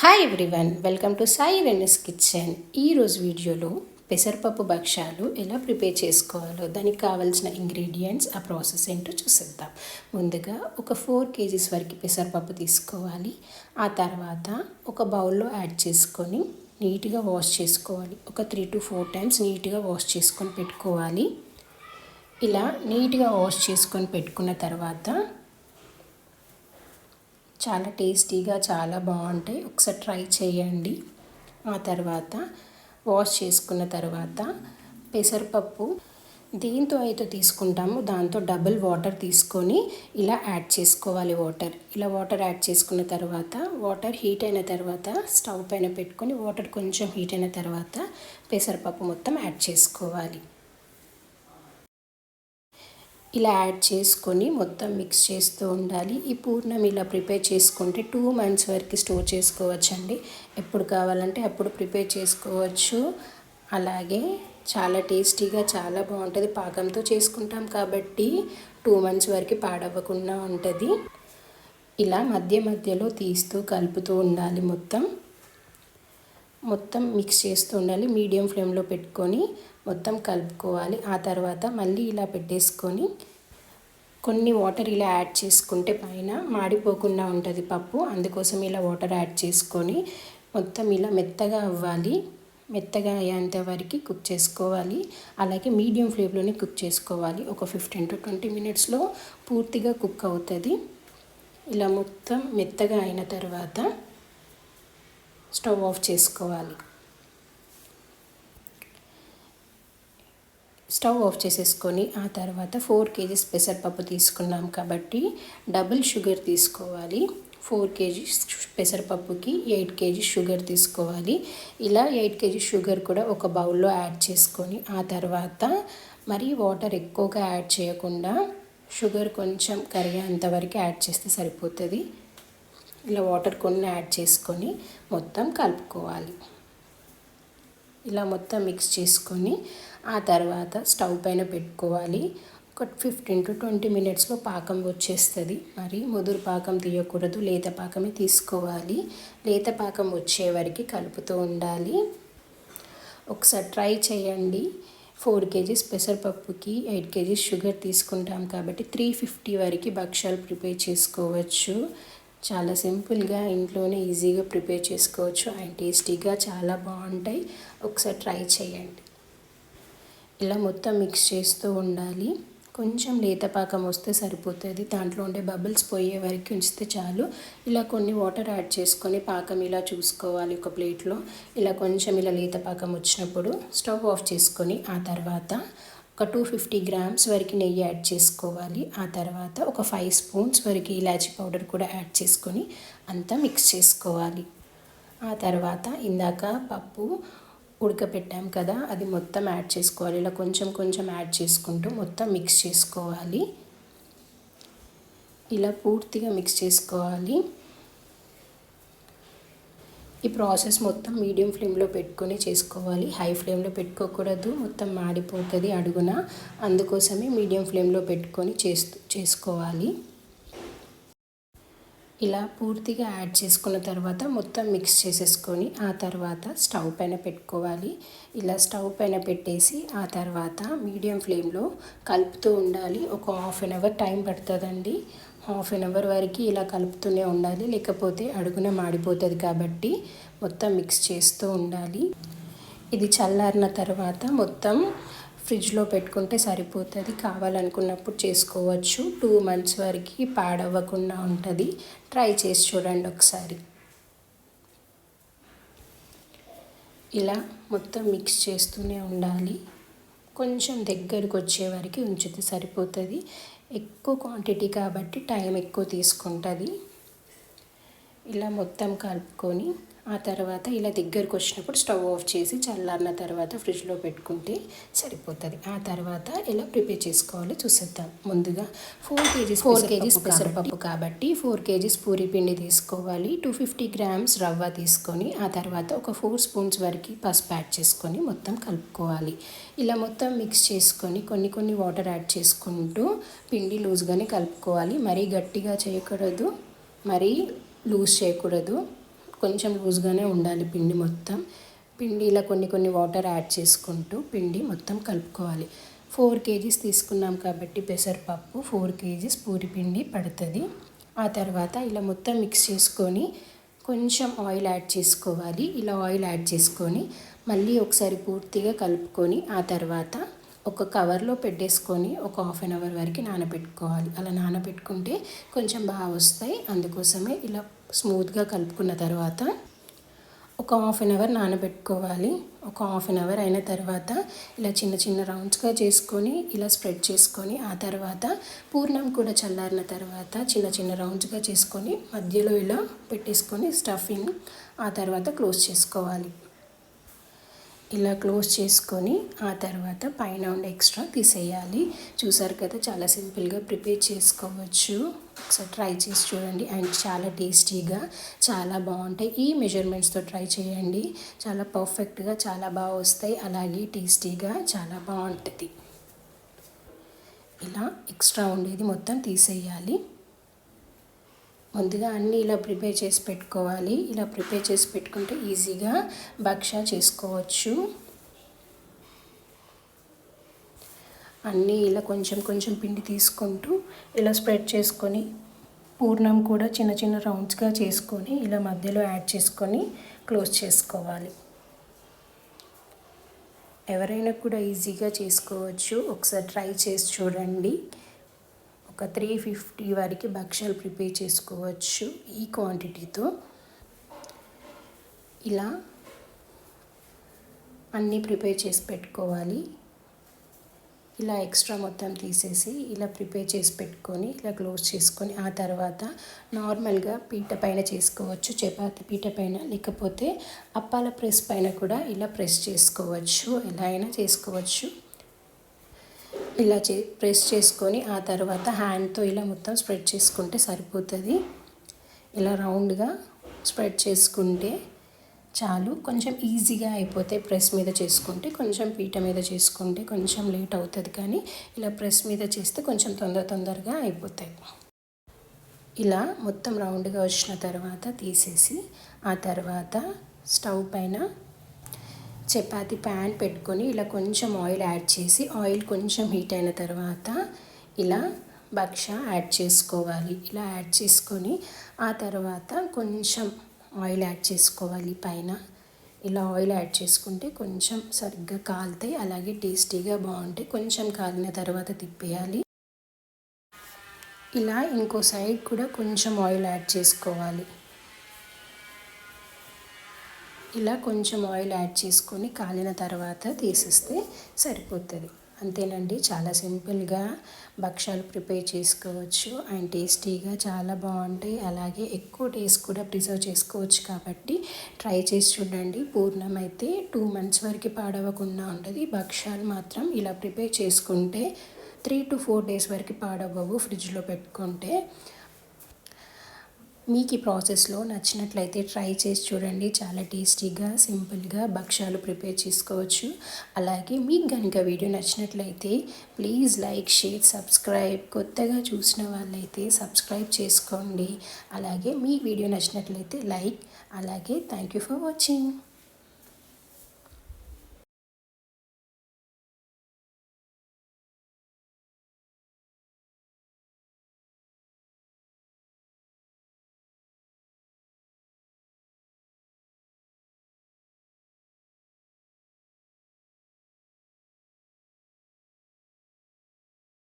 Hi everyone welcome to Sai Venice kitchen ఈరోజు వీడియోలో పెసరపప్పు భక్ష్యాలు ఎలా ప్రిపేర్ చేసుకోవాలో దానికి కావాల్సిన ఇంగ్రీడియంట్స్ ఆ ప్రాసెస్ ఏంటో చూసేద్దాం. ముందుగా ఒక ఫోర్ కేజీస్ వరకు పెసరపప్పు తీసుకోవాలి. ఆ తర్వాత ఒక బౌల్లో యాడ్ చేసుకొని నీట్గా వాష్ చేసుకోవాలి. ఒక త్రీ టు ఫోర్ టైమ్స్ నీట్గా వాష్ చేసుకొని పెట్టుకోవాలి. ఇలా నీట్గా వాష్ చేసుకొని పెట్టుకున్న తర్వాత చాలా టేస్టీగా చాలా బాగుంటాయి. ఒకసారి ట్రై చేయండి. ఆ తర్వాత వాష్ చేసుకున్న తర్వాత పెసరపప్పు దేంతో అయితే తీసుకుంటామో దాంతో డబుల్ వాటర్ తీసుకొని ఇలా యాడ్ చేసుకోవాలి వాటర్. ఇలా వాటర్ యాడ్ చేసుకున్న తర్వాత వాటర్ హీట్ అయిన తర్వాత స్టవ్ పైన పెట్టుకొని వాటర్ కొంచెం హీట్ అయిన తర్వాత పెసరపప్పు మొత్తం యాడ్ చేసుకోవాలి. ఇలా యాడ్ చేసుకొని మొత్తం మిక్స్ చేస్తూ ఉండాలి. ఈ పూర్ణం ఇలా ప్రిపేర్ చేసుకుంటే టూ మంత్స్ వరకు స్టోర్ చేసుకోవచ్చు అండి ఎప్పుడు కావాలంటే అప్పుడు ప్రిపేర్ చేసుకోవచ్చు. అలాగే చాలా టేస్టీగా చాలా బాగుంటుంది. పాకంతో చేసుకుంటాం కాబట్టి టూ మంత్స్ వరకు పాడవ్వకుండా ఉంటుంది. ఇలా మధ్య మధ్యలో తీస్తూ కలుపుతూ ఉండాలి మొత్తం. మొత్తం మిక్స్ చేస్తూ ఉండాలి. మీడియం ఫ్లేమ్లో పెట్టుకొని మొత్తం కలుపుకోవాలి. ఆ తర్వాత మళ్ళీ ఇలా పెట్టేసుకొని కొన్ని వాటర్ ఇలా యాడ్ చేసుకుంటే పైన మాడిపోకుండా ఉంటుంది పప్పు. అందుకోసం ఇలా వాటర్ యాడ్ చేసుకొని మొత్తం ఇలా మెత్తగా అవ్వాలి. మెత్తగా అయ్యేంత వరకు కుక్ చేసుకోవాలి. అలాగే మీడియం ఫ్లేమ్లోనే కుక్ చేసుకోవాలి. ఒక ఫిఫ్టీన్ టు ట్వంటీ మినిట్స్లో పూర్తిగా కుక్ అవుతుంది. ఇలా మొత్తం మెత్తగా అయిన తర్వాత స్టవ్ ఆఫ్ చేసుకోవాలి. స్టవ్ ఆఫ్ చేసేసుకొని ఆ తర్వాత ఫోర్ కేజీస్ పెసరపప్పు తీసుకున్నాం కాబట్టి డబుల్ షుగర్ తీసుకోవాలి. ఫోర్ కేజీస్ పెసరపప్పుకి ఎయిట్ కేజీ షుగర్ తీసుకోవాలి. ఇలా ఎయిట్ కేజీ షుగర్ కూడా ఒక బౌల్లో యాడ్ చేసుకొని ఆ తర్వాత మరి వాటర్ ఎక్కువగా యాడ్ చేయకుండా షుగర్ కొంచెం కరిగేంతవరకు యాడ్ చేస్తే సరిపోతుంది. ఇలా వాటర్ కొన్ని యాడ్ చేసుకొని మొత్తం కలుపుకోవాలి. ఇలా మొత్తం మిక్స్ చేసుకొని ఆ తర్వాత స్టవ్ పైన పెట్టుకోవాలి. ఒక ఫిఫ్టీన్ టు ట్వంటీ మినిట్స్లో పాకం వచ్చేస్తుంది. మరి ముదురు పాకం తీయకూడదు లేత పాకమే తీసుకోవాలి. లేత పాకం వచ్చే వరకు కలుపుతూ ఉండాలి. ఒకసారి ట్రై చేయండి. ఫోర్ కేజీస్ పెసరపప్పుకి ఎయిట్ కేజీస్ షుగర్ తీసుకుంటాం కాబట్టి త్రీ ఫిఫ్టీ వరకు భక్ష్యాలు ప్రిపేర్ చేసుకోవచ్చు. చాలా సింపుల్గా ఇంట్లోనే ఈజీగా ప్రిపేర్ చేసుకోవచ్చు. అండ్ టేస్టీగా చాలా బాగుంటాయి. ఒకసారి ట్రై చేయండి. ఇలా మొత్తం మిక్స్ చేస్తూ ఉండాలి. కొంచెం లేత పాకం వస్తే సరిపోతుంది. దాంట్లో ఉండే బబుల్స్ పోయే వరకు ఉంచితే చాలు. ఇలా కొన్ని వాటర్ యాడ్ చేసుకొని పాకం ఇలా చూసుకోవాలి ఒక ప్లేట్లో ఇలా కొంచెం ఇలా లేత పాకం వచ్చినప్పుడు స్టవ్ ఆఫ్ చేసుకొని ఆ తర్వాత ఒక టూ ఫిఫ్టీ గ్రామ్స్ వరకు నెయ్యి యాడ్ చేసుకోవాలి. ఆ తర్వాత ఒక ఫైవ్ స్పూన్స్ వరకు ఇలాచీ పౌడర్ కూడా యాడ్ చేసుకొని అంతా మిక్స్ చేసుకోవాలి. ఆ తర్వాత ఇందాక పప్పు ఉడకపెట్టాం కదా అది మొత్తం యాడ్ చేసుకోవాలి. ఇలా కొంచెం కొంచెం యాడ్ చేసుకుంటూ మొత్తం మిక్స్ చేసుకోవాలి. ఇలా పూర్తిగా మిక్స్ చేసుకోవాలి. ఈ ప్రాసెస్ మొత్తం మీడియం ఫ్లేమ్లో పెట్టుకొని చేసుకోవాలి. హై ఫ్లేమ్లో పెట్టుకోకూడదు మొత్తం మాడిపోతుంది అడుగున. అందుకోసమే మీడియం ఫ్లేమ్లో పెట్టుకొని చేస్తూ చేసుకోవాలి. ఇలా పూర్తిగా యాడ్ చేసుకున్న తర్వాత మొత్తం మిక్స్ చేసేసుకొని ఆ తర్వాత స్టవ్ పైన పెట్టుకోవాలి. ఇలా స్టవ్ పైన పెట్టేసి ఆ తర్వాత మీడియం ఫ్లేమ్లో కలుపుతూ ఉండాలి. ఒక హాఫ్ అన్ అవర్ టైం పడుతుందండి. హాఫ్ అన్ అవర్ వరకు ఇలా కలుపుతూనే ఉండాలి. లేకపోతే అడుగున మాడిపోతుంది కాబట్టి మొత్తం మిక్స్ చేస్తూ ఉండాలి. ఇది చల్లారిన తర్వాత మొత్తం ఫ్రిడ్జ్లో పెట్టుకుంటే సరిపోతుంది. కావాలనుకున్నప్పుడు చేసుకోవచ్చు. టూ మంత్స్ వరకు పాడవ్వకుండా ఉంటుంది. ట్రై చేసి చూడండి ఒకసారి. ఇలా మొత్తం మిక్స్ చేస్తూనే ఉండాలి. కొంచెం దగ్గరకు వచ్చే వరకు ఉంచితే సరిపోతుంది. ఎక్కువ క్వాంటిటీ కాబట్టి టైం ఎక్కువ తీసుకుంటుంది. ఇలా మొత్తం కలుపుకొని ఆ తర్వాత ఇలా దగ్గరకు వచ్చినప్పుడు స్టవ్ ఆఫ్ చేసి చల్లారిన తర్వాత ఫ్రిడ్జ్లో పెట్టుకుంటే సరిపోతుంది. ఆ తర్వాత ఎలా ప్రిపేర్ చేసుకోవాలో చూసేద్దాం. ముందుగా ఫోర్ కేజీస్ ఫోర్ కేజీస్ పెసరపప్పు కాబట్టి ఫోర్ కేజీస్ పూరి పిండి తీసుకోవాలి. టూ ఫిఫ్టీ గ్రామ్స్ రవ్వ తీసుకొని ఆ తర్వాత ఒక ఫోర్ స్పూన్స్ వరకు పసుపు యాడ్ చేసుకొని మొత్తం కలుపుకోవాలి. ఇలా మొత్తం మిక్స్ చేసుకొని కొన్ని కొన్ని వాటర్ యాడ్ చేసుకుంటూ పిండి లూజ్గానే కలుపుకోవాలి. మరీ గట్టిగా చేయకూడదు మరీ లూజ్ చేయకూడదు. కొంచెం లూజ్గానే ఉండాలి పిండి మొత్తం. పిండి ఇలా కొన్ని కొన్ని వాటర్ యాడ్ చేసుకుంటూ పిండి మొత్తం కలుపుకోవాలి. ఫోర్ కేజీస్ తీసుకున్నాం కాబట్టి పెసరపప్పు ఫోర్ కేజీస్ పూరి పిండి పడుతుంది. ఆ తర్వాత ఇలా మొత్తం మిక్స్ చేసుకొని కొంచెం ఆయిల్ యాడ్ చేసుకోవాలి. ఇలా ఆయిల్ యాడ్ చేసుకొని మళ్ళీ ఒకసారి పూర్తిగా కలుపుకొని ఆ తర్వాత ఒక కవర్లో పెట్టేసుకొని ఒక హాఫ్ అన్ అవర్ వరకు నానబెట్టుకోవాలి. అలా నానబెట్టుకుంటే కొంచెం బాగా వస్తాయి. అందుకోసమే ఇలా స్మూత్గా కలుపుకున్న తర్వాత ఒక హాఫ్ అన్ అవర్ నానబెట్టుకోవాలి. ఒక హాఫ్ అన్ అవర్ అయిన తర్వాత ఇలా చిన్న చిన్న రౌండ్స్గా చేసుకొని ఇలా స్ప్రెడ్ చేసుకొని ఆ తర్వాత పూర్ణం కూడా చల్లారిన తర్వాత చిన్న చిన్న రౌండ్స్గా చేసుకొని మధ్యలో ఇలా పెట్టేసుకొని స్టఫింగ్ ఆ తర్వాత క్లోజ్ చేసుకోవాలి. ఇలా క్లోజ్ చేసుకొని ఆ తర్వాత పైన ఉండే ఎక్స్ట్రా తీసేయాలి. చూసారు కదా చాలా సింపుల్గా ప్రిపేర్ చేసుకోవచ్చు. ఒకసారి ట్రై చేసి చూడండి. అండ్ చాలా టేస్టీగా చాలా బాగుంటాయి. ఈ మెజర్మెంట్స్తో ట్రై చేయండి. చాలా పర్ఫెక్ట్గా చాలా బాగా వస్తాయి. అలాగే టేస్టీగా చాలా బాగుంటుంది. ఇలా ఎక్స్ట్రా ఉండేది మొత్తం తీసేయాలి. ముందుగా అన్నీ ఇలా ప్రిపేర్ చేసి పెట్టుకోవాలి. ఇలా ప్రిపేర్ చేసి పెట్టుకుంటే ఈజీగా భక్ష చేసుకోవచ్చు. అన్నీ ఇలా కొంచెం కొంచెం పిండి తీసుకుంటూ ఇలా స్ప్రెడ్ చేసుకొని పూర్ణం కూడా చిన్న చిన్న రౌండ్స్గా చేసుకొని ఇలా మధ్యలో యాడ్ చేసుకొని క్లోజ్ చేసుకోవాలి. ఎవరైనా కూడా ఈజీగా చేసుకోవచ్చు. ఒకసారి ట్రై చేసి చూడండి. ఒక త్రీ ఫిఫ్టీ వరకు భక్ష్యాలు ప్రిపేర్ చేసుకోవచ్చు ఈ క్వాంటిటీతో. ఇలా అన్నీ ప్రిపేర్ చేసి పెట్టుకోవాలి. ఇలా ఎక్స్ట్రా మొత్తం తీసేసి ఇలా ప్రిపేర్ చేసి పెట్టుకొని ఇలా క్లోజ్ చేసుకొని ఆ తర్వాత నార్మల్గా పీట పైన చేసుకోవచ్చు చపాతి పీట పైన లేకపోతే అప్పాల ప్రెస్ పైన కూడా ఇలా ప్రెస్ చేసుకోవచ్చు. ఎలా అయినా చేసుకోవచ్చు. ఇలా చే ప్రెస్ చేసుకొని ఆ తర్వాత హ్యాండ్తో ఇలా మొత్తం స్ప్రెడ్ చేసుకుంటే సరిపోతుంది. ఇలా రౌండ్గా స్ప్రెడ్ చేసుకుంటే చాలు. కొంచెం ఈజీగా అయిపోతాయి ప్రెస్ మీద చేసుకుంటే కొంచెం పీట మీద చేసుకుంటే కొంచెం లేట్ అవుతుంది కానీ ఇలా ప్రెస్ మీద చేస్తే కొంచెం తొందర తొందరగా అయిపోతాయి. ఇలా మొత్తం రౌండ్గా వచ్చిన తర్వాత తీసేసి ఆ తర్వాత స్టవ్ పైన చపాతి ప్యాన్ పెట్టుకొని ఇలా కొంచెం ఆయిల్ యాడ్ చేసి ఆయిల్ కొంచెం హీట్ అయిన తర్వాత ఇలా భక్ష యాడ్ చేసుకోవాలి. ఇలా యాడ్ చేసుకొని ఆ తర్వాత కొంచెం ఆయిల్ యాడ్ చేసుకోవాలి పైన. ఇలా ఆయిల్ యాడ్ చేసుకుంటే కొంచెం సరిగ్గా కాలుతాయి అలాగే టేస్టీగా బాగుంటాయి. కొంచెం కాలిన తర్వాత తిప్పేయాలి. ఇలా ఇంకో సైడ్ కూడా కొంచెం ఆయిల్ యాడ్ చేసుకోవాలి. ఇలా కొంచెం ఆయిల్ యాడ్ చేసుకొని కాలిన తర్వాత తీసేస్తే సరిపోతుంది. అంతేనండి చాలా సింపుల్గా భక్షాలు ప్రిపేర్ చేసుకోవచ్చు అండ్ టేస్టీగా చాలా బాగుంటాయి. అలాగే ఎక్కువ టేస్ట్ కూడా ప్రిజర్వ్ చేసుకోవచ్చు కాబట్టి ట్రై చేసి చూడండి. పూర్ణం అయితే టూ మంత్స్ వరకు పాడవకుండా ఉంటుంది. భక్ష్యాలు మాత్రం ఇలా ప్రిపేర్ చేసుకుంటే త్రీ టు ఫోర్ డేస్ వరకు పాడవవు ఫ్రిడ్జ్లో పెట్టుకుంటే మీకు ఈ ప్రాసెస్లో నచ్చినట్లయితే ట్రై చేసి చూడండి. చాలా టేస్టీగా సింపుల్గా భక్ష్యాలు ప్రిపేర్ చేసుకోవచ్చు. అలాగే మీకు కనుక వీడియో నచ్చినట్లయితే ప్లీజ్ లైక్ షేర్ సబ్స్క్రైబ్. కొత్తగా చూసిన వాళ్ళైతే సబ్స్క్రైబ్ చేసుకోండి. అలాగే మీ వీడియో నచ్చినట్లయితే లైక్. అలాగే థ్యాంక్ యూ ఫర్ వాచింగ్.